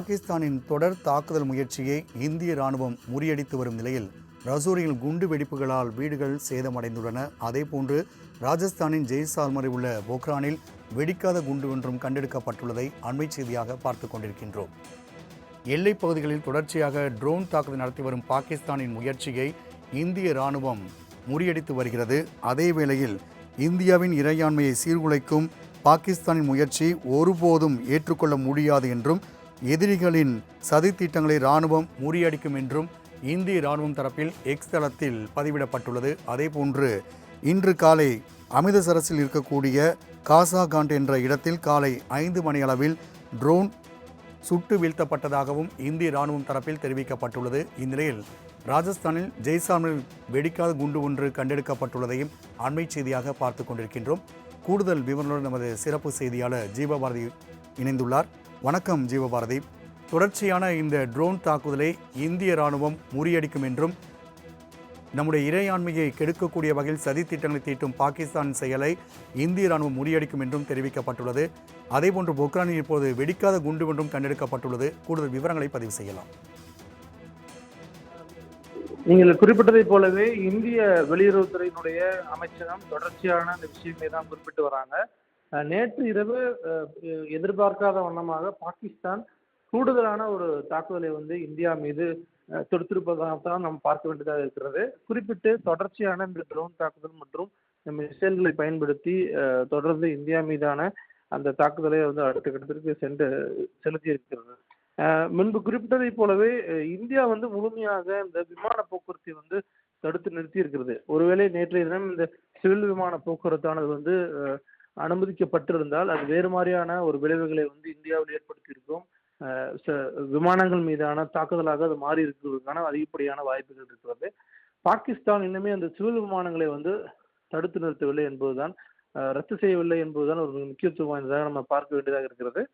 பாகிஸ்தானின் தொடர் தாக்குதல் முயற்சியை இந்திய ராணுவம் முறியடித்து வரும் நிலையில் ரசூரியில் குண்டு வெடிப்புகளால் வீடுகள் சேதமடைந்துள்ளன. அதேபோன்று ராஜஸ்தானின் ஜெய்சால்மரில் உள்ள பொக்ரானில் வெடிக்காத குண்டு ஒன்றும் கண்டெடுக்கப்பட்டுள்ளதை அண்மை செய்தியாக பார்த்து கொண்டிருக்கின்றோம். எல்லைப் பகுதிகளில் தொடர்ச்சியாக ட்ரோன் தாக்குதல் நடத்தி வரும் பாகிஸ்தானின் முயற்சியை இந்திய ராணுவம் முறியடித்து வருகிறது. அதே வேளையில் இந்தியாவின் இறையாண்மையை சீர்குலைக்கும் பாகிஸ்தானின் முயற்சி ஒருபோதும் ஏற்றுக்கொள்ள முடியாது என்றும் எதிரிகளின் சதித்திட்டங்களை இராணுவம் முறியடிக்கும் என்றும் இந்திய ராணுவம் தரப்பில் எக்ஸ் தளத்தில் பதிவிடப்பட்டுள்ளது. அதேபோன்று இன்று காலை அமிர்தசரஸில் இருக்கக்கூடிய காசாகாண்ட் என்ற இடத்தில் காலை ஐந்து மணி அளவில் ட்ரோன் சுட்டு வீழ்த்தப்பட்டதாகவும் இந்திய இராணுவம் தரப்பில் தெரிவிக்கப்பட்டுள்ளது. இந்நிலையில் ராஜஸ்தானில் ஜெய்சால்மரில் வெடிக்காத குண்டு ஒன்று கண்டெடுக்கப்பட்டுள்ளதையும் அண்மை செய்தியாக பார்த்து கொண்டிருக்கின்றோம். கூடுதல் விவரங்களுடன் நமது சிறப்பு செய்தியாளர் ஜீவபாரதி இணைந்துள்ளார். வணக்கம் ஜீவபாரதி. தொடர்ச்சியான இந்த ட்ரோன் தாக்குதலை இந்திய ராணுவம் முறியடிக்கும் என்றும் நம்முடைய இறையாண்மையை கெடுக்கக்கூடிய வகையில் சதி திட்டங்களை தீட்டும் பாகிஸ்தான் செயலை இந்திய ராணுவம் முறியடிக்கும் என்றும் தெரிவிக்கப்பட்டுள்ளது. அதேபோன்று பொக்ரானில் இப்போது வெடிக்காத குண்டு ஒன்றும் கண்டெடுக்கப்பட்டுள்ளது. கூடுதல் விவரங்களை பதிவு செய்யலாம். நீங்கள் குறிப்பிட்டதை போலவே இந்திய வெளியுறவுத்துறையினுடைய அமைச்சகம் தொடர்ச்சியான இந்த விஷயங்களை தான் குறிப்பிட்டு வராங்க. நேற்று இரவு எதிர்பார்க்காத வண்ணமாக பாகிஸ்தான் கூடுதலான ஒரு தாக்குதலை வந்து இந்தியா மீது தொடுத்திருப்பதாகத்தான் நாம் பார்க்க வேண்டியதாக இருக்கிறது. குறிப்பிட்டு தொடர்ச்சியான இந்த ட்ரோன் தாக்குதல் மற்றும் மிசைல்களை பயன்படுத்தி தொடர்ந்து இந்தியா மீதான அந்த தாக்குதலை வந்து அடுத்த கட்டத்திற்கு சென்று செலுத்தி இருக்கிறது முன்பு குறிப்பிட்டதைப் போலவே இந்தியா வந்து முழுமையாக இந்த விமான போக்குவரத்தை வந்து தடுத்து நிறுத்தி இருக்கிறது ஒருவேளை நேற்றைய தினம் இந்த சிவில் விமான போக்குவரத்தானது வந்து அனுமதிக்கப்பட்டிருந்தால் அது வேறு மாதிரியான ஒரு விளைவுகளை வந்து இந்தியாவில் ஏற்படுத்தியிருக்கும். ச- விமானங்கள் மீதான தாக்குதலாக அது மாறி இருக்கிறதுக்கான அதிகப்படியான வாய்ப்புகள் இருக்கிறது. பாகிஸ்தான் இன்னுமே அந்த சிவில் விமானங்களை வந்து தடுத்து நிறுத்தவில்லை என்பதுதான் ரத்து செய்யவில்லை என்பதுதான் ஒரு முக்கியத்துவம் வாய்ந்ததாக நம்ம பார்க்க வேண்டியதாக இருக்கிறது.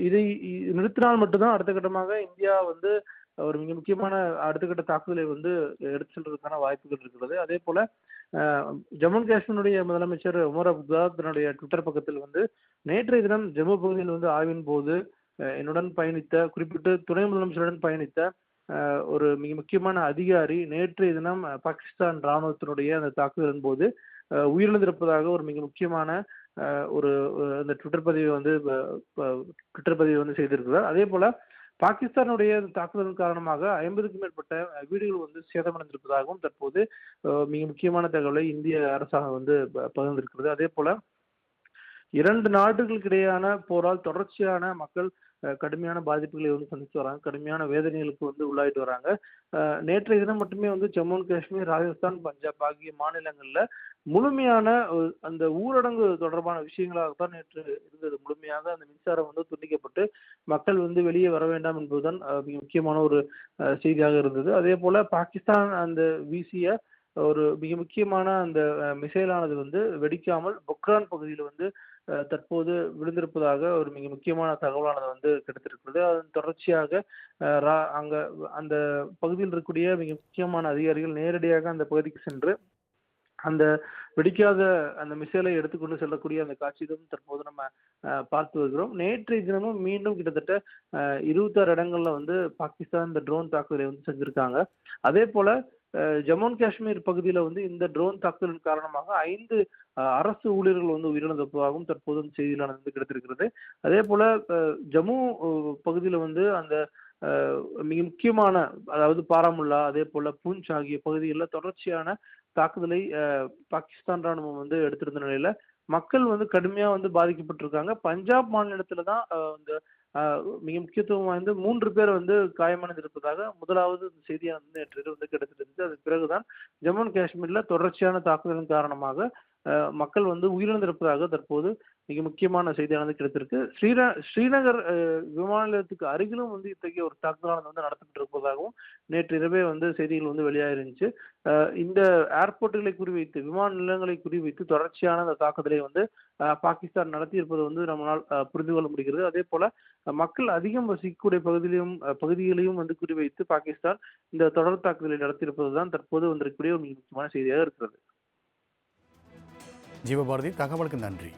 இதை நிறுத்தினால் மட்டும்தான் அடுத்த கட்டமாக இந்தியா வந்து ஒரு மிக முக்கியமான அடுத்த கட்ட தாக்குதலை வந்து எடுத்து செல்வதற்கான வாய்ப்புகள் இருக்கிறது. அதே போல ஜம்மு அண்ட் காஷ்மீருடைய முதலமைச்சர் உமர் அப்துல்லா தன்னுடைய ட்விட்டர் பக்கத்தில் வந்து நேற்றைய தினம் ஜம்மு பகுதியில் வந்து ஆய்வின் போது என்னுடன் பயணித்த குறிப்பிட்டு துணை முதலமைச்சருடன் பயணித்த ஒரு மிக முக்கியமான அதிகாரி நேற்றைய தினம் பாகிஸ்தான் ராணுவத்தினுடைய அந்த தாக்குதலின் போது உயிரிழந்திருப்பதாக ஒரு மிக முக்கியமான ஒரு அந்த ட்விட்டர் பதிவை வந்து ட்விட்டர் பதிவை வந்து செய்திருக்கிறார். அதே போல பாகிஸ்தானுடைய தாக்குதலின் காரணமாக ஐம்பதுக்கும் மேற்பட்ட வீடுகள் வந்து சேதமடைந்திருப்பதாகவும் தற்போது மிக முக்கியமான தகவலை இந்திய அரசாங்கம் வந்து ப- பகிர்ந்திருக்கிறது. அதே போல இரண்டு நாடுகளுக்கு போரால் தொடர்ச்சியான மக்கள் கடுமையான பாதிப்புகளை வந்து சந்தித்து வராங்க. கடுமையான வேதனைகளுக்கு வந்து உள்ளாயிட்டு வராங்க. நேற்றைய தினம் மட்டுமே வந்து ஜம்மு அண்ட் காஷ்மீர் ராஜஸ்தான் பஞ்சாப் ஆகிய மாநிலங்களில் முழுமையான அந்த ஊரடங்கு தொடர்பான விஷயங்களாகத்தான் நேற்று இருந்தது. முழுமையாக அந்த மின்சாரம் வந்து துண்டிக்கப்பட்டு மக்கள் வந்து வெளியே வர வேண்டாம் என்பதுதான் மிக முக்கியமான ஒரு செய்தியாக இருந்தது. அதே போல பாகிஸ்தான் அந்த வீசிய ஒரு மிக முக்கியமான அந்த மிசைலானது வந்து வெடிக்காமல் பொக்ரான் பகுதியில் வந்து தற்போது விழுந்திருப்பதாக ஒரு மிக முக்கியமான தகவலானது வந்து கிடைத்திருக்கிறது. அதன் தொடர்ச்சியாக ரா- அங்க அந்த பகுதியில் இருக்கக்கூடிய மிக முக்கியமான அதிகாரிகள் நேரடியாக அந்த பகுதிக்கு சென்று அந்த வெடிக்காத அந்த மிசைலை எடுத்துக்கொண்டு செல்லக்கூடிய அந்த காட்சிகளும் தற்போது நம்ம பார்த்து வருகிறோம். நேற்றைய தினமும் மீண்டும் கிட்டத்தட்ட இருபத்தாறு இடங்கள்ல வந்து பாகிஸ்தான் இந்த ட்ரோன் தாக்குதலை வந்து செஞ்சிருக்காங்க. அதே போல ஜம்மு அண்ட் காஷ்மீர் பகுதியில் வந்து இந்த ட்ரோன் தாக்குதலின் காரணமாக ஐந்து அரசு ஊழியர்கள் வந்து உயிரிழந்ததாகவும் தற்போது அந்த வந்து கிடைத்திருக்கிறது. அதே போல ஜம்மு பகுதியில் வந்து அந்த மிக முக்கியமான அதாவது பாராமுல்லா அதே போல பூஞ்ச் ஆகிய பகுதிகளில் தொடர்ச்சியான தாக்குதலை பாகிஸ்தான் ராணுவம் வந்து எடுத்திருந்த நிலையில மக்கள் வந்து கடுமையாக வந்து பாதிக்கப்பட்டிருக்காங்க. பஞ்சாப் மாநிலத்தில் தான் இந்த மிக முக்கியத்துவம் வாய்ந்த மூன்று பேர் வந்து காயமடைந்திருப்பதாக முதலாவது இந்த செய்தியாக வந்து நேற்று வந்து கிடைத்திருந்தது. அதுக்கு பிறகுதான் ஜம்மு அண்ட் காஷ்மீரில் தொடர்ச்சியான தாக்குதலின் காரணமாக மக்கள் வந்து உயிரிழந்திருப்பதாக தற்போது மிக முக்கியமான செய்தியானது கிடைத்திருக்கு. ஸ்ரீர ஸ்ரீநகர் விமான நிலையத்துக்கு அருகிலும் வந்து இத்தகைய ஒரு தாக்குதலானது வந்து நடத்தப்பட்டிருப்பதாகவும் நேற்று இரவே வந்து செய்திகள் வந்து வெளியாயிருந்துச்சு. இந்த ஏர்போர்ட்டுகளை குறிவைத்து விமான நிலையங்களை குறிவைத்து தொடர்ச்சியான அந்த தாக்குதலை வந்து பாகிஸ்தான் பாகிஸ்தான் நடத்தியிருப்பது வந்து நம்மளால் புரிந்து கொள்ள முடிகிறது. அதே போல மக்கள் அதிகம் வசிக்கக்கூடிய பகுதியிலும் பகுதிகளையும் வந்து குறிவைத்து பாகிஸ்தான் இந்த தொடர் தாக்குதலை நடத்தியிருப்பது தான் தற்போது வந்திருக்கக்கூடிய ஒரு முக்கியமான செய்தியாக இருக்கிறது. ஜீவபாரதி தகவலுக்கு நன்றி.